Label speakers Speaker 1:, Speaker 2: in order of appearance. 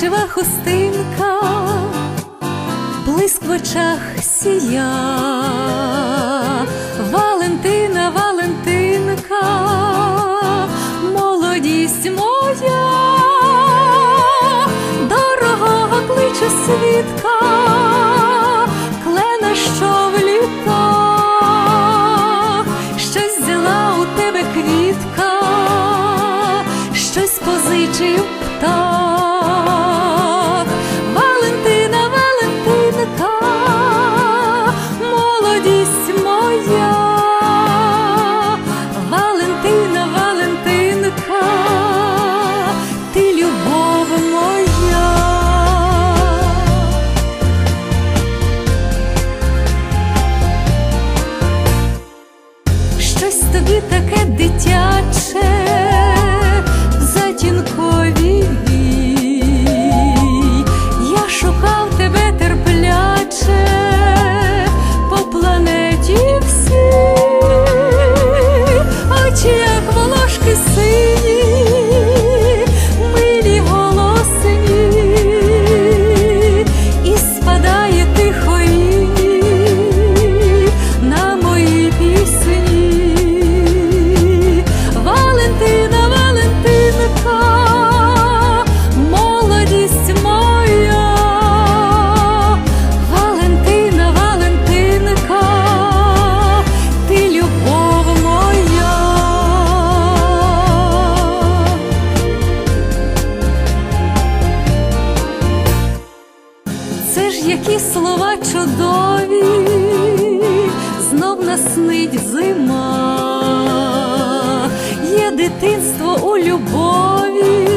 Speaker 1: помаранчева хустинка, блиск в очах сія, Валентина, Валентинка, молодість моя, дорогого кличу свідка, клена, що в літах, щось взяла у тебе квітка, щось позичив птах. Ж які слова чудові, знов наснить зима, є дитинство у любові.